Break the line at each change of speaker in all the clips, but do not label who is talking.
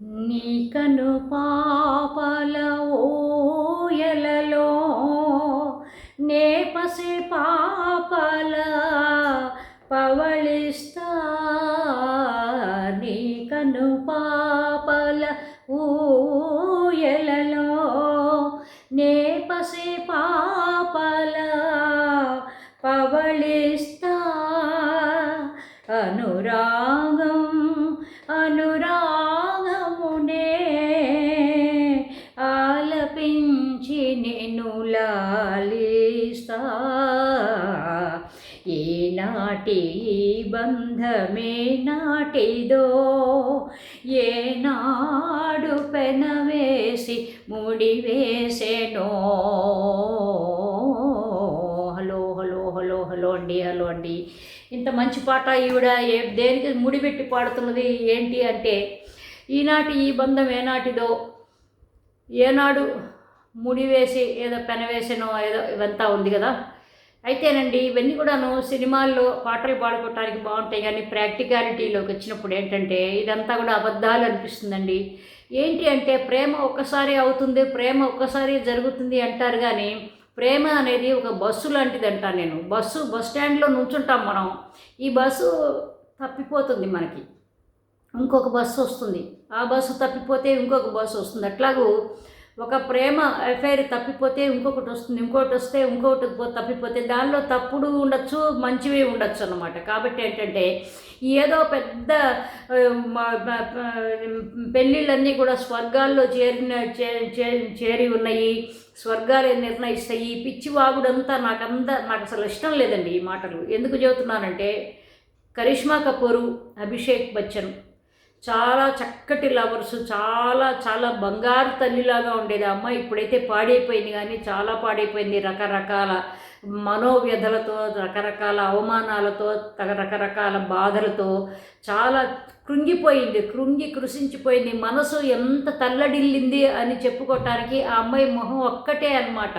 నీకను పాపల ఓయలలో నేపసి పాపల పవళిస్త బంధమే నాటిదో? ఏనాడు పెనవేసి ముడివేసెనో? హలో హలో హలో హలో అండి హలో అండి. ఇంత మంచి పాట ఈవిడ ఏ దేనికి ముడిపెట్టి పాడుతున్నది ఏంటి అంటే ఈనాటి ఈ బంధం ఏనాటిదో? ఏనాడు ముడివేసి ఏదో పెనవేసనో ఏదో ఇవంతా ఉంది కదా? అయితేనండి ఇవన్నీ కూడాను సినిమాల్లో పాటలు పాడుకోవటానికి బాగుంటాయి కానీ ప్రాక్టికాలిటీలోకి వచ్చినప్పుడు ఏంటంటే ఇదంతా కూడా అబద్ధాలు అనిపిస్తుందండి. ఏంటి అంటే ప్రేమ ఒక్కసారి అవుతుంది ప్రేమ ఒక్కసారి జరుగుతుంది అంటారు కానీ ప్రేమ అనేది ఒక బస్సు లాంటిది అంటాను నేను. బస్సు బస్ స్టాండ్లో నుంచుంటాం మనం. ఈ బస్సు తప్పిపోతుంది మనకి. ఇంకొక బస్సు వస్తుంది. ఆ బస్సు తప్పిపోతే ఇంకొక బస్సు వస్తుంది. అట్లాగూ ఒక ప్రేమ అఫైర్ తప్పిపోతే ఇంకొకటి వస్తుంది ఇంకొకటి వస్తే ఇంకొకటి పో- తప్పిపోతే దానిలో తప్పుడు ఉండొచ్చు మంచివి ఉండొచ్చు అన్నమాట. కాబట్టి ఏంటంటే ఏదో పెద్ద పెళ్ళిళ్ళన్నీ కూడా స్వర్గాల్లో చేరిన చే- చే- చేరి ఉన్నాయి స్వర్గాలే నిర్ణయిస్తాయి ఈ పిచ్చి వాగుడంతా నాకంతా నాకు అసలు ఇష్టం లేదండి ఈ మాటలు. ఎందుకు చెబుతున్నానంటే కరిష్మా కపూరు అభిషేక్ బచ్చన్ చాలా చక్కటి లవర్స్ చాలా చాలా బంగారు తల్లిలాగా ఉండేది అమ్మ అమ్మాయి. ఇప్పుడైతే పాడైపోయింది కానీ చాలా పాడైపోయింది. రకరకాల మనోవ్యధలతో రకరకాల అవమానాలతో తగ- రకరకాల బాధలతో చాలా కృంగిపోయింది. కృంగి కృషించిపోయింది మనసు ఎంత తల్లడిల్లింది అని చెప్పుకోవటానికి ఆ అమ్మాయి మొహం ఒక్కటే అనమాట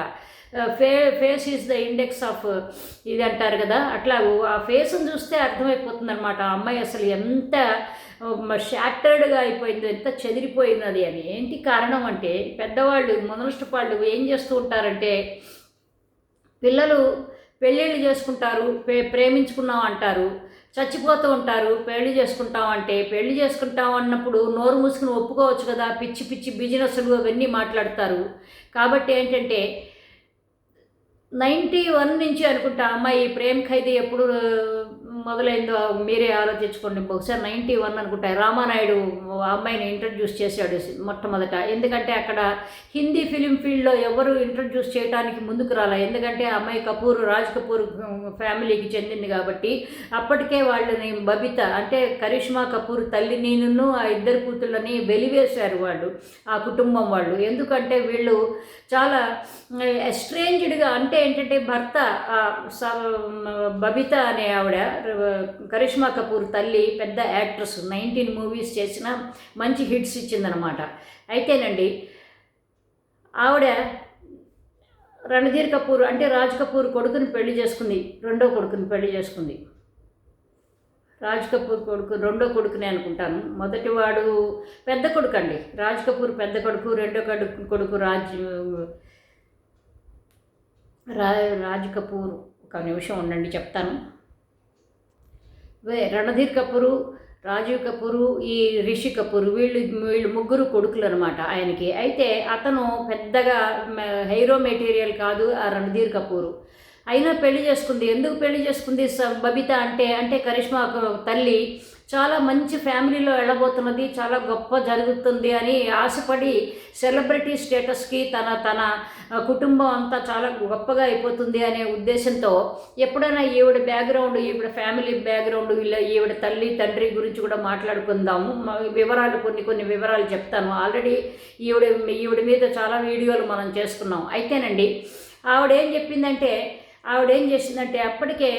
ఫే face is the index of ఇది అంటారు కదా అట్లా ఆ ఫేస్ని చూస్తే అర్థమైపోతుంది అనమాట ఆ అమ్మాయి అసలు ఎంత షాటర్డ్గా అయిపోయిందో ఎంత చెదిరిపోయినది అని. ఏంటి కారణం అంటే పెద్దవాళ్ళు మొదలష్ట వాళ్ళు ఏం చేస్తూ ఉంటారంటే పిల్లలు పెళ్ళిళ్ళు చేసుకుంటారు ప్రే ప్రేమించుకున్నాం అంటారు చచ్చిపోతూ ఉంటారు పెళ్ళి చేసుకుంటాం అంటే పెళ్ళి చేసుకుంటాం అన్నప్పుడు నోరు మూసుకుని ఒప్పుకోవచ్చు కదా పిచ్చి పిచ్చి బిజినెస్లు అవన్నీ మాట్లాడతారు. కాబట్టి ఏంటంటే నైంటీ వన్ నుంచి అనుకుంటా. అమ్మాయి ప్రేమ్ ఖైదీ ఎప్పుడు మొదలైందో మీరే ఆలోచించుకోండి. బహుశా నైంటీ వన్ అనుకుంటా. రామానాయుడు అమ్మాయిని ఇంట్రడ్యూస్ చేశాడు మొట్టమొదట. ఎందుకంటే అక్కడ హిందీ ఫిలిం ఫీల్డ్లో ఎవరు ఇంట్రడ్యూస్ చేయడానికి ముందుకు రాలే. ఎందుకంటే ఆ అమ్మాయి కపూర్ రాజ్ కపూర్ ఫ్యామిలీకి చెందింది కాబట్టి అప్పటికే వాళ్ళని బబిత అంటే కరిష్మా కపూర్ తల్లి తల్లినిను ఆ ఇద్దరు కూతుళ్ళని వెలివేశారు వాళ్ళు ఆ కుటుంబం వాళ్ళు. ఎందుకంటే వీళ్ళు చాలా ఎస్ట్రేంజ్డ్గా అంటే ఏంటంటే భర్త స- బబిత అనే ఆవిడ కరిష్మా కపూర్ తల్లి పెద్ద యాక్ట్రెస్. నైన్టీన్ మూవీస్ చేసిన మంచి హిట్స్ ఇచ్చిందనమాట అయితేనండి ఆవిడ రణధీర్ కపూర్ అంటే రాజ్ కపూర్ కొడుకుని పెళ్ళి చేసుకుంది రెండో కొడుకుని పెళ్ళి చేసుకుంది. రాజ్ కపూర్ కొడుకు రెండో కొడుకునే అనుకుంటాను. మొదటివాడు పెద్ద కొడుకు అండి రాజ్ కపూర్ పెద్ద కొడుకు రెండో కొడుకు కొడుకు రాజ్ రా రాజ్ కపూర్. ఒక నిమిషం ఉండండి చెప్తాను. రణధీర్ కపూరు రాజీవ్ కపూరు ఈ రిషి కపూర్ వీళ్ళు వీళ్ళు ముగ్గురు కొడుకులు అనమాట ఆయనకి. అయితే అతను పెద్దగా హైరో మెటీరియల్ కాదు ఆ రణధీర్ కపూరు. అయినా పెళ్ళి చేసుకుంది. ఎందుకు పెళ్ళి చేసుకుంది స- బబిత అంటే అంటే కరిష్మా తల్లి చాలా మంచి ఫ్యామిలీలో వెళ్ళబోతున్నది చాలా గొప్ప జరుగుతుంది అని ఆశపడి సెలబ్రిటీ స్టేటస్కి తన తన కుటుంబం అంతా చాలా గొప్పగా అయిపోతుంది అనే ఉద్దేశంతో ఎప్పుడైనా ఈవిడ బ్యాక్గ్రౌండ్ ఈవిడ ఫ్యామిలీ బ్యాక్గ్రౌండ్ వీళ్ళ ఈవిడ తల్లి తండ్రి గురించి కూడా మాట్లాడుకుందాము. వివరాలు కొన్ని కొన్ని వివరాలు చెప్తాను. ఆల్రెడీ ఈవిడ ఈవిడ మీద చాలా వీడియోలు మనం చేసుకున్నాం. అయితేనండి ఆవిడ ఏం చెప్పిందంటే ఆవిడ ఏం చేసిందంటే అప్పటికే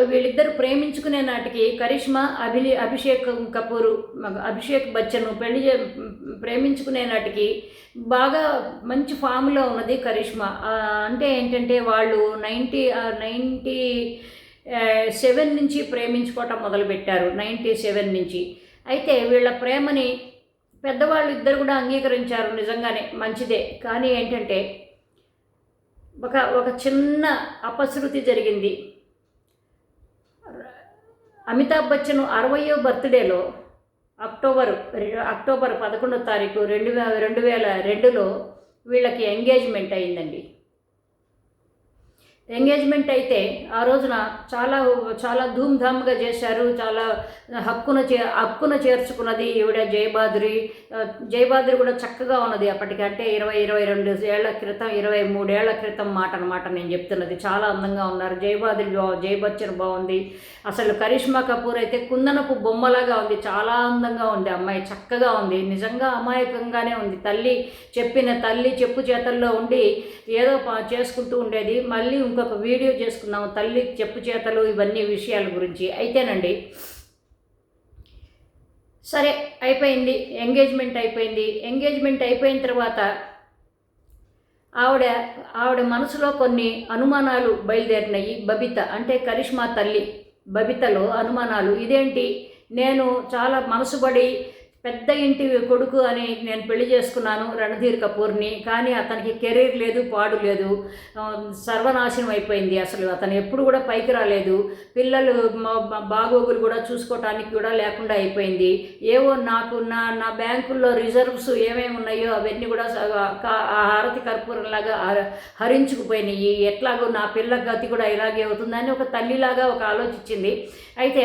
వీళ్ళిద్దరు ప్రేమించుకునే నాటికి కరిష్మా అభి అభిషేక్ కపూర్ అభిషేక్ బచ్చన్ పెళ్ళి చే- ప్రేమించుకునే నాటికి బాగా మంచి ఫామ్లో ఉన్నది కరిష్మా. అంటే ఏంటంటే వాళ్ళు నైంటీ నైంటీ సెవెన్ నుంచి ప్రేమించుకోవటం మొదలుపెట్టారు నైంటీ సెవెన్ నుంచి. అయితే వీళ్ళ ప్రేమని పెద్దవాళ్ళు ఇద్దరు కూడా అంగీకరించారు నిజంగానే మంచిదే. కానీ ఏంటంటే ఒక ఒక చిన్న అపశృతి జరిగింది. అమితాబ్ బచ్చన్ అరవయో బర్త్డేలో అక్టోబర్ అక్టోబర్ పదకొండో తారీఖు రెండు రెండు వేల రెండులో వీళ్ళకి ఎంగేజ్మెంట్ అయిందండి. ఎంగేజ్మెంట్ అయితే ఆ రోజున చాలా చాలా ధూమ్ధామ్గా చేశారు. చాలా హక్కున చే హక్కున చేర్చుకున్నది ఈవిడ జయబాద్రి. జయబాద్రి కూడా చక్కగా ఉన్నది అప్పటికి. అంటే ఇరవై ఇరవై రెండు ఏళ్ళ క్రితం ఇరవై మూడేళ్ళ క్రితం మాట అనమాట నేను చెప్తున్నది. చాలా అందంగా ఉన్నారు. జయబాద్రి జయబచ్చన్ బాగుంది. అసలు కరిష్మా కపూర్ అయితే కుందనపు బొమ్మలాగా ఉంది. చాలా అందంగా ఉంది. అమ్మాయి చక్కగా ఉంది. నిజంగా అమాయకంగానే ఉంది. తల్లి చెప్పిన తల్లి చెప్పు చేతల్లో ఉండి ఏదో చేసుకుంటూ ఉండేది. మళ్ళీ ఒక వీడియో చేసుకున్నాము తల్లి చెప్పు చేతలు ఇవన్నీ విషయాల గురించి. అయితేనండి సరే అయిపోయింది ఎంగేజ్మెంట్ అయిపోయింది. ఎంగేజ్మెంట్ అయిపోయిన తర్వాత ఆవిడ ఆవిడ మనసులో కొన్ని అనుమానాలు బయలుదేరినాయి. బబిత అంటే కరిష్మా తల్లి బబితలో అనుమానాలు. ఇదేంటి? నేను చాలా మనసుబడి పెద్ద ఇంటి కొడుకు అని నేను పెళ్ళి చేసుకున్నాను రణధీర్ కపూర్ని కానీ అతనికి కెరీర్ లేదు పాడు లేదు. సర్వనాశనం అయిపోయింది అసలు. అతను ఎప్పుడు కూడా పైకి రాలేదు. పిల్లలు బాగోగులు కూడా చూసుకోవటానికి కూడా లేకుండా అయిపోయింది. ఏవో నాకు నా నా బ్యాంకుల్లో రిజర్వ్స్ ఏమేమి ఉన్నాయో అవన్నీ కూడా ఆ హారతి కర్పూరంలాగా హరించుకుపోయినాయి. ఎట్లాగో నా పిల్ల గతి కూడా ఇలాగే అవుతుందని ఒక తల్లిలాగా ఒక ఆలోచించింది. అయితే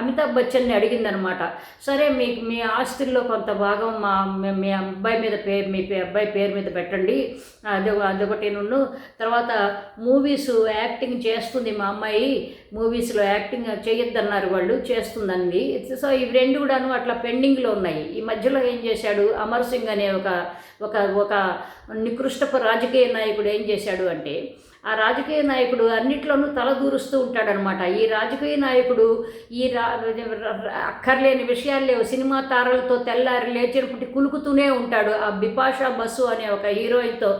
అమితాబ్ బచ్చన్ని అడిగిందనమాట సరే మీ మీ ఆస్తుల్లో కొంత భాగం మా మీ- అబ్బాయి మీద పేరు మీ పే- అబ్బాయి పేరు మీద పెట్టండి. అది అదొకటి నుండు తర్వాత మూవీస్ యాక్టింగ్ చేస్తుంది మా అమ్మాయి. మూవీస్లో యాక్టింగ్ చేయొద్దన్నారు వాళ్ళు చేస్తుందండి. సో ఇవి రెండు కూడాను అట్లా పెండింగ్లో ఉన్నాయి. ఈ మధ్యలో ఏం చేశాడు? అమర్ సింగ్ అనే ఒక ఒక ఒక నికృష్టపు రాజకీయ నాయకుడు ఏం చేశాడు అంటే ఆ రాజకీయ నాయకుడు అన్నిట్లోనూ తల దూరుస్తూ ఉంటాడనమాట ఈ రాజకీయ నాయకుడు ఈ రా అక్కర్లేని విషయాలు లేవు సినిమా తారలతో తెల్లారి లేచినప్పటి కులుకుతూనే ఉంటాడు. ఆ బిపాషా బస్సు అనే ఒక హీరోయిన్తో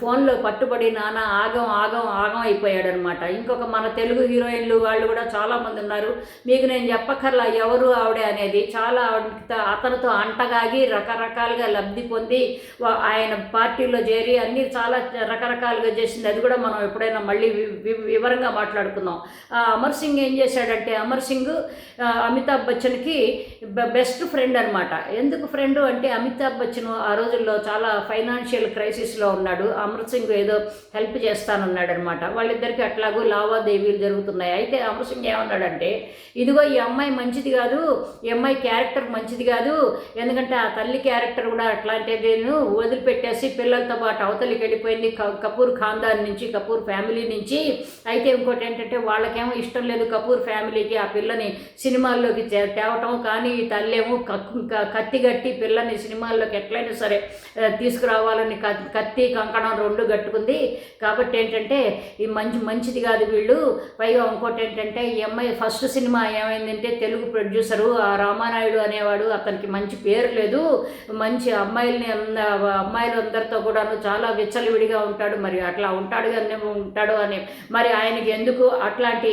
ఫోన్లో పట్టుబడి నానా ఆగం ఆగం ఆగం అయిపోయాడు అనమాట ఇంకొక మన తెలుగు హీరోయిన్లు వాళ్ళు కూడా చాలామంది ఉన్నారు. మీకు నేను చెప్పక్కర్లా ఎవరు ఆవిడ అనేది. చాలా ఆవిడ అతనితో అంటగాగి రకరకాలుగా లబ్ధి పొంది ఆయన పార్టీలో చేరి అన్ని చాలా రకరకాలుగా చేసింది. అది కూడా మనం ఎప్పుడైనా మళ్ళీ వి- వి- వివరంగా మాట్లాడుకుందాం. ఆ అమర్ సింగ్ ఏం చేశాడంటే అమర్ సింగ్ అమితాబ్ బచ్చన్కి బెస్ట్ ఫ్రెండ్ అనమాట ఎందుకు ఫ్రెండ్ అంటే అమితాబ్ బచ్చన్ ఆ రోజుల్లో చాలా ఫైనాన్షియల్ క్రైసిస్లో ఉన్నాడు. అమర్ సింగ్ ఏదో హెల్ప్ చేస్తానన్నాడు అనమాట వాళ్ళిద్దరికి అట్లాగూ లావాదేవీలు జరుగుతున్నాయి. అయితే అమర్ సింగ్ ఏమన్నాడంటే ఇదిగో ఈ అమ్మాయి మంచిది కాదు ఈ అమ్మాయి క్యారెక్టర్ మంచిది కాదు ఎందుకంటే ఆ తల్లి క్యారెక్టర్ కూడా అట్లాంటిదేను వదిలిపెట్టేసి పిల్లలతో పాటు అవతలికి వెళ్ళిపోయింది క- కపూర్ ఖాందాన్ నుంచి కపూర్ ఫ్యామిలీ నుంచి. అయితే ఇంకోటి ఏంటంటే వాళ్ళకేమో ఇష్టం లేదు కపూర్ ఫ్యామిలీకి ఆ పిల్లని సినిమాల్లోకి తేవటం. కానీ తల్లేమో క- కత్తి కట్టి పిల్లని సినిమాల్లోకి ఎట్లయినా సరే తీసుకురావాలని కత్తి కంకణం రెండు కట్టుకుంది. కాబట్టి ఏంటంటే ఈ మంచి మంచిది కాదు వీళ్ళు. పైగా ఇంకోటి ఏంటంటే ఈ అమ్మాయి ఫస్ట్ సినిమా ఏమైందంటే తెలుగు ప్రొడ్యూసరు ఆ రామానాయుడు అనేవాడు. అతనికి మంచి పేరు లేదు. మంచి అమ్మాయిల్ని అమ్మాయిలందరితో కూడాను చాలా విచ్చలవిడిగా ఉంటాడు. మరి అట్లా ఉంటాడు కానీ ఉంటాడు అని మరి ఆయనకి ఎందుకు అట్లాంటి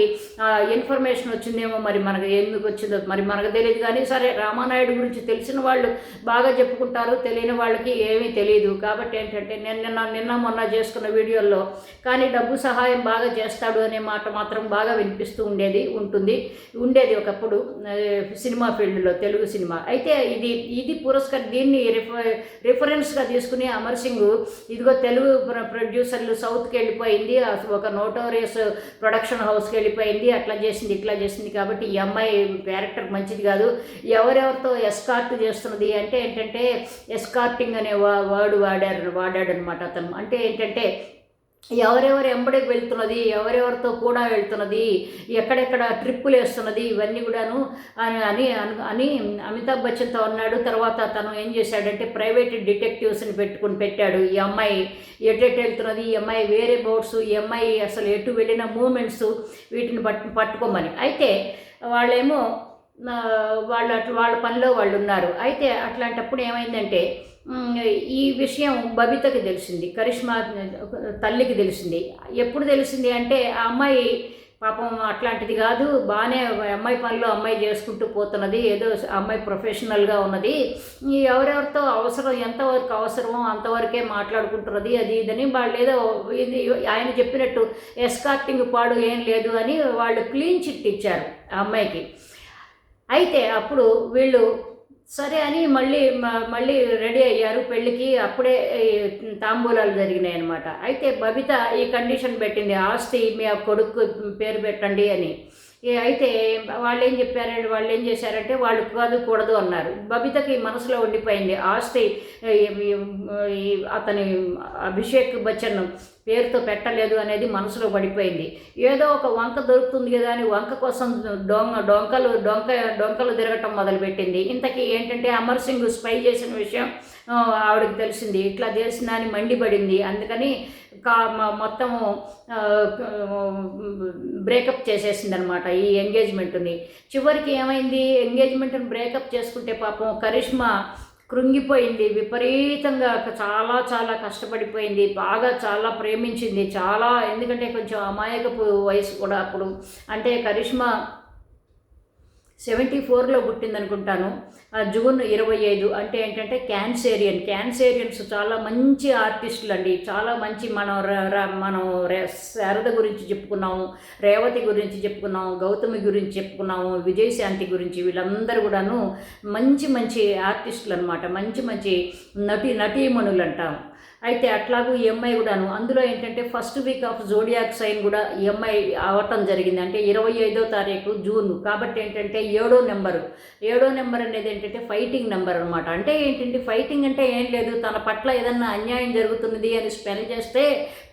ఇన్ఫర్మేషన్ వచ్చిందేమో మరి మనకు ఎందుకు వచ్చిందో మరి మనకు తెలియదు. కానీ సరే రామానాయుడు గురించి తెలిసిన వాళ్ళు బాగా చెప్పుకుంటారు తెలియని వాళ్ళకి ఏమీ తెలియదు. కాబట్టి ఏంటంటే నేను నిన్న నిన్న మొన్న చేసుకున్న వీడియోల్లో కానీ డబ్బు సహాయం బాగా చేస్తాడు అనే మాట మాత్రం బాగా వినిపిస్తూ ఉండేది ఉంటుంది. ఉండేది ఒకప్పుడు సినిమా ఫీల్డ్లో తెలుగు సినిమా. అయితే ఇది ఇది పురస్కార్ దీన్ని రిఫ రిఫరెన్స్గా తీసుకుని అమర్ సింగ్ ఇదిగో తెలుగు ప్రొడ్యూసర్లు సౌత్కి వెళ్ళిపోయింది. ఒక నోటోరియస్ ప్రొడక్షన్ హౌస్కి వెళ్ళిపోయింది. అట్లా చేసింది ఇట్లా చేసింది కాబట్టి ఈ అమ్మాయి క్యారెక్టర్ మంచిది కాదు. ఎవరెవరితో ఎస్కార్ట్ చేస్తున్నది అంటే ఏంటంటే ఎస్కార్టింగ్ అనే వా వర్డ్ వాడారు వాడాడు అనమాట అతను. అంటే ఏంటంటే ఎవరెవరు ఎంబడికి వెళ్తున్నది ఎవరెవరితో కూడా వెళ్తున్నది ఎక్కడెక్కడ ట్రిప్పులు వేస్తున్నది ఇవన్నీ కూడాను అని అని అని అమితాబ్ బచ్చన్తో అన్నాడు. తర్వాత తను ఏం చేశాడంటే ప్రైవేట్ డిటెక్టివ్స్ని పెట్టుకుని పెట్టాడు. ఈ అమ్మాయి ఎటెట్ వెళ్తున్నది ఈ అమ్మాయి వేరే బోట్స్ ఈ అమ్మాయి అసలు ఎటు వెళ్ళిన మూమెంట్స్ వీటిని పట్టు పట్టుకోమని. అయితే వాళ్ళేమో వాళ్ళు అట్లా వాళ్ళ పనిలో వాళ్ళు ఉన్నారు. అయితే అట్లాంటప్పుడు ఏమైందంటే ఈ విషయం బబితకి తెలిసింది కరిష్మా తల్లికి తెలిసింది. ఎప్పుడు తెలిసింది అంటే ఆ అమ్మాయి పాపం అట్లాంటిది కాదు బాగానే అమ్మాయి పనిలో అమ్మాయి చేసుకుంటూ పోతున్నది ఏదో అమ్మాయి ప్రొఫెషనల్గా ఉన్నది. ఎవరెవరితో అవసరం ఎంతవరకు అవసరమో అంతవరకే మాట్లాడుకుంటున్నది అది ఇదని వాళ్ళు ఏదో ఇది ఆయన చెప్పినట్టు ఎస్కార్టింగ్ పాడు ఏం లేదు అని వాళ్ళు క్లీన్ చిట్ ఇచ్చారు ఆ అమ్మాయికి. అయితే అప్పుడు వీళ్ళు సరే అని మళ్ళీ మళ్ళీ రెడీ అయ్యారు పెళ్ళికి. అప్పుడే తాంబూలాలు జరిగినాయి అనమాట అయితే బబిత ఈ కండిషన్ పెట్టింది ఆస్తి మీ ఆ కొడుకు పేరు పెట్టండి అని. అయితే వాళ్ళు ఏం చెప్పారంటే వాళ్ళు ఏం చేశారంటే వాళ్ళు కాదు కూడదు అన్నారు. బబితకి మనసులో ఉండిపోయింది ఆస్తి ఈ అతని అభిషేక్ బచ్చన్ పేరుతో పెట్టలేదు అనేది మనసులో పడిపోయింది. ఏదో ఒక వంక దొరుకుతుంది కదా అని వంక కోసం డొంగ డొంకలు డొంక డొంకలు తిరగటం మొదలుపెట్టింది. ఇంతకీ ఏంటంటే అమర్ సింగ్ స్పై చేసిన విషయం ఆవిడకి తెలిసింది. ఇట్లా తెలిసిన అని మండిపడింది. అందుకని కా మొత్తము బ్రేకప్ చేసేసింది అనమాట ఈ ఎంగేజ్మెంట్ని. చివరికి ఏమైంది? ఎంగేజ్మెంట్ని బ్రేకప్ చేసుకుంటే పాపం కరిష్మా కృంగిపోయింది విపరీతంగా చాలా చాలా కష్టపడిపోయింది బాగా చాలా ప్రేమించింది చాలా ఎందుకంటే కొంచెం అమాయకపు వయసు కూడా అప్పుడు. అంటే కరిష్మా సెవెంటీ ఫోర్లో పుట్టిందనుకుంటాను. జూన్ ఇరవై ఐదు అంటే ఏంటంటే క్యాన్సేరియన్. క్యాన్సేరియన్స్ చాలా మంచి ఆర్టిస్టులు అండి చాలా మంచి మనం మనం శారద గురించి చెప్పుకున్నాము రేవతి గురించి చెప్పుకున్నాము గౌతమి గురించి చెప్పుకున్నాము విజయశాంతి గురించి వీళ్ళందరూ కూడాను మంచి మంచి ఆర్టిస్టులు అనమాట మంచి మంచి నటి నటీమణులు అంటాము అయితే అట్లాగూ ఈ కూడాను. అందులో ఏంటంటే first week of zodiac sign కూడా ఎంఐ అవటం జరిగింది. అంటే ఇరవై ఐదో తారీఖు జూన్. కాబట్టి ఏంటంటే ఏడో నెంబరు. ఏడో నెంబర్ అనేది ఏంటంటే ఫైటింగ్ నెంబర్ అనమాట అంటే ఏంటంటే ఫైటింగ్ అంటే ఏం లేదు. తన పట్ల ఏదన్నా అన్యాయం జరుగుతున్నది అని స్పెల్ చేస్తే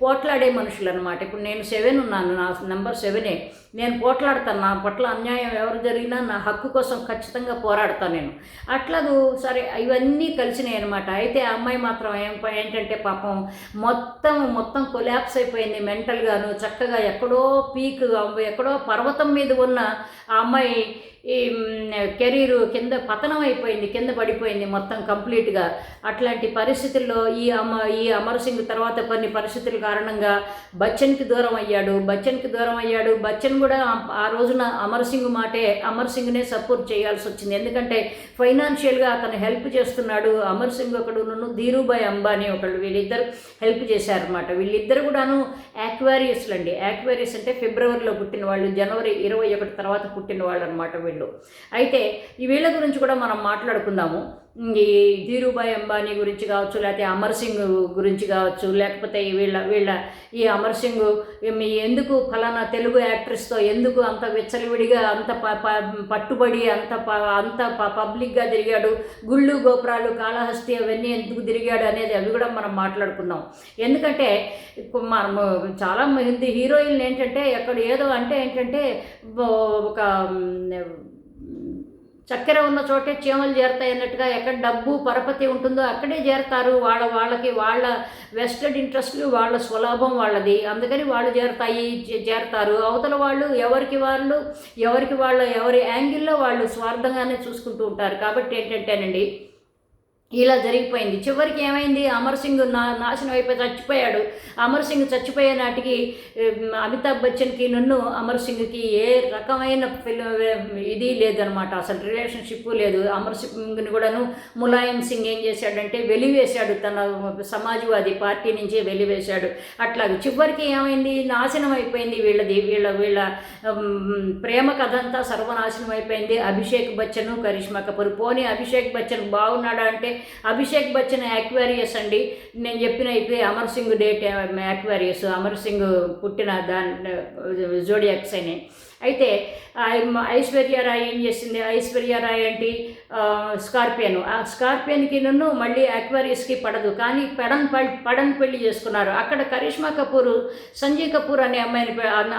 పోట్లాడే మనుషులు అనమాట ఇప్పుడు నేను సెవెన్ ఉన్నాను. నా నెంబర్ సెవెనే నేను పోట్లాడతాను నా పట్ల అన్యాయం ఎవరు జరిగినా నా హక్కు కోసం ఖచ్చితంగా పోరాడతాను నేను. అట్లాగూ సరే ఇవన్నీ కలిసినాయి అనమాట అయితే ఆ అమ్మాయి మాత్రం ఏం ఏంటంటే పాపం మొత్తం మొత్తం కొలాప్స్ అయిపోయింది మెంటల్గాను. చక్కగా ఎక్కడో పీక్ ఎక్కడో పర్వతం మీద ఉన్న ఆ అమ్మాయి ఈ కెరీర్ కింద పతనం అయిపోయింది కింద పడిపోయింది మొత్తం కంప్లీట్గా. అట్లాంటి పరిస్థితుల్లో ఈ అమ ఈ అమర్ సింగ్ తర్వాత కొన్ని పరిస్థితుల కారణంగా బచ్చన్కి దూరం అయ్యాడు. బచ్చన్కి దూరం అయ్యాడు. బచ్చన్ కూడా ఆ- రోజున అమర్ సింగ్ మాటే అమర్ సింగ్నే సపోర్ట్ చేయాల్సి వచ్చింది. ఎందుకంటే ఫైనాన్షియల్గా అతను హెల్ప్ చేస్తున్నాడు. అమర్ సింగ్ ఒకడును ధీరుభాయ్ అంబానీ ఒకళ్ళు వీళ్ళిద్దరు హెల్ప్ చేశారనమాట వీళ్ళిద్దరు కూడాను యాక్వారియస్లు అండి యాక్వారియస్ అంటే ఫిబ్రవరిలో పుట్టిన వాళ్ళు జనవరి ఇరవై ఒకటి తర్వాత పుట్టిన వాళ్ళు. అనమాట వీళ్ళు. అయితే ఈ వీళ్ళ గురించి కూడా మనం మాట్లాడుకుందాము. ఈ ధీరుభాయ్ అంబానీ గురించి కావచ్చు లేకపోతే అమర్ సింగ్ గురించి కావచ్చు లేకపోతే వీళ్ళ వీళ్ళ ఈ అమర్ సింగ్ మీ ఎందుకు ఫలానా తెలుగు యాక్ట్రెస్తో ఎందుకు అంత విచ్చలవిడిగా అంత ప- ప- పట్టుబడి అంత ప- అంత పబ్లిక్గా తిరిగాడు గుళ్ళు గోపురాలు కాళహస్తి అవన్నీ ఎందుకు తిరిగాడు అనేది అవి కూడా మనం మాట్లాడుకుందాం. ఎందుకంటే ఇప్పుడు మనము చాలా హిందీ హీరోయిన్లు ఏంటంటే ఎక్కడ ఏదో అంటే ఏంటంటే ఒక చక్కెర ఉన్న చోటే చీమలు చేరతాయి అన్నట్టుగా ఎక్కడ డబ్బు పరపతి ఉంటుందో అక్కడే చేరతారు. వాళ్ళ వాళ్ళకి వాళ్ళ వెస్టెడ్ ఇంట్రెస్ట్లు వాళ్ళ స్వలాభం వాళ్ళది. అందుకని వాళ్ళు చేరతాయి చేరతారు. అవతల వాళ్ళు ఎవరికి వాళ్ళు ఎవరికి వాళ్ళ ఎవరి యాంగిల్లో వాళ్ళు స్వార్థంగానే చూసుకుంటూ ఉంటారు. కాబట్టి ఏంటంటేనండి ఇలా జరిగిపోయింది. చివరికి ఏమైంది? అమర్ సింగ్ నా నాశనం అయిపోయి చచ్చిపోయాడు. అమర్ సింగ్ చచ్చిపోయే నాటికి అమితాబ్ బచ్చన్కి నన్ను అమర్ సింగ్కి ఏ రకమైన ఇది లేదనమాట అసలు రిలేషన్షిప్ లేదు. అమర్ సింగ్ని కూడాను ములాయం సింగ్ ఏం చేశాడంటే వెలివేశాడు. తన సమాజ్వాదీ పార్టీ నుంచి వెలివేశాడు. అట్లాగే చివరికి ఏమైంది? నాశనం అయిపోయింది వీళ్ళది. వీళ్ళ వీళ్ళ ప్రేమ కథ అంతా సర్వనాశనం అయిపోయింది. అభిషేక్ బచ్చన్ కరిష్మా కపూర్. పోనీ అభిషేక్ బచ్చన్ బాగున్నాడా అంటే అభిషేక్ బచ్చన్ యాక్వేరియస్ అండి. నేను చెప్పిన ఇప్పుడు అమర్ సింగ్ డేట్ యాక్వేరియస్ అమర్ సింగ్ పుట్టిన దాని జోడియాక్స్ అయినాయి అయితే ఐశ్వర్య రాయ్ ఏం చేసింది? ఐశ్వర్య రాయ్ ఏంటి? స్కార్పియన్. ఆ స్కార్పియన్కి నన్ను మళ్ళీ అక్వారియస్కి పడదు. కానీ పడన్ పడన్ పెళ్ళి చేసుకున్నారు. అక్కడ కరిష్మా కపూర్ సంజయ్ కపూర్ అనే అమ్మాయిని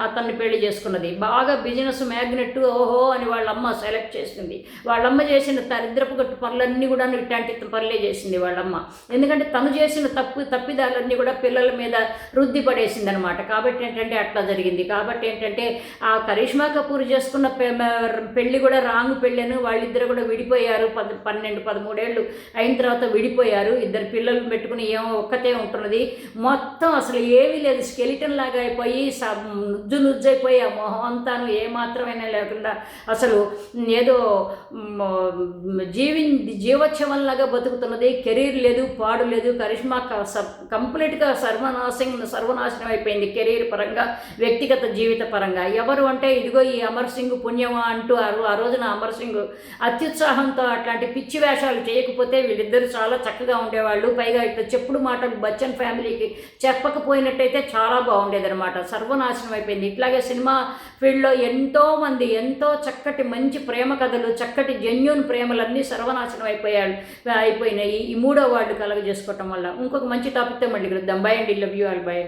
అతన్ని పెళ్ళి చేసుకున్నది. బాగా బిజినెస్ మ్యాగ్నెట్ ఓహో అని వాళ్ళమ్మ సెలెక్ట్ చేసింది. వాళ్ళమ్మ చేసిన దరిద్రపు గట్టు పనులన్నీ కూడా ఇట్లాంటి పనులే చేసింది వాళ్ళమ్మ. ఎందుకంటే తను చేసిన తప్పు తప్పిదాలన్నీ కూడా పిల్లల మీద రుద్ది పడేసింది అనమాట కాబట్టి ఏంటంటే అట్లా జరిగింది. కాబట్టి ఏంటంటే ఆ కరిష్మా కపూర్ చేసుకున్న పె- కూడా రాంగ్ పెళ్ళను వాళ్ళిద్దరు కూడా విడిపోయారు. పద పన్నెండు పదమూడేళ్ళు అయిన తర్వాత విడిపోయారు. ఇద్దరు పిల్లలు పెట్టుకుని ఏమో ఒక్కతే ఉంటున్నది. మొత్తం అసలు ఏమీ లేదు. స్కెలిటన్ లాగా అయిపోయి స- నుజ్జు నుజ్జు అయిపోయి ఆ మొహం అంతాను ఏమాత్రమైనా లేకుండా అసలు ఏదో మ్, జీవి జీవోత్సవంలాగా బతుకుతున్నది కెరీర్ లేదు పాడు లేదు కరిష్మా క- కంప్లీట్గా సర్వనాశం సర్వనాశనం అయిపోయింది కెరీర్ పరంగా వ్యక్తిగత జీవిత పరంగా. ఎవరు అంటే ఇదిగో ఈ అమర్ సింగ్ పుణ్యమా అంటూ ఆ ఆ రోజున అమర్ సింగ్ అత్యుత్సాహంతో అట్లాంటి పిచ్చి వేషాలు చేయకపోతే వీళ్ళిద్దరు చాలా చక్కగా ఉండేవాళ్ళు. పైగా ఇట్లా చెప్పుడు మాటలు బచ్చన్ ఫ్యామిలీకి చెప్పకపోయినట్టయితే చాలా బాగుండేదన్నమాట. సర్వనాశనం అయిపోయింది. ఇట్లాగే సినిమా ఫీల్డ్లో ఎంతోమంది ఎంతో చక్కటి మంచి ప్రేమ కథలు చక్కటి జెన్యున్ ప్రేమలన్నీ సర్వనాశనం అయిపోయాడు అయిపోయినాయి. ఈ మూడో వార్డు కలగజేసుకోవటం వల్ల ఇంకొక మంచి టాపిక్తో మళ్ళీ కలుద్దాం. బై అండి. Love you all by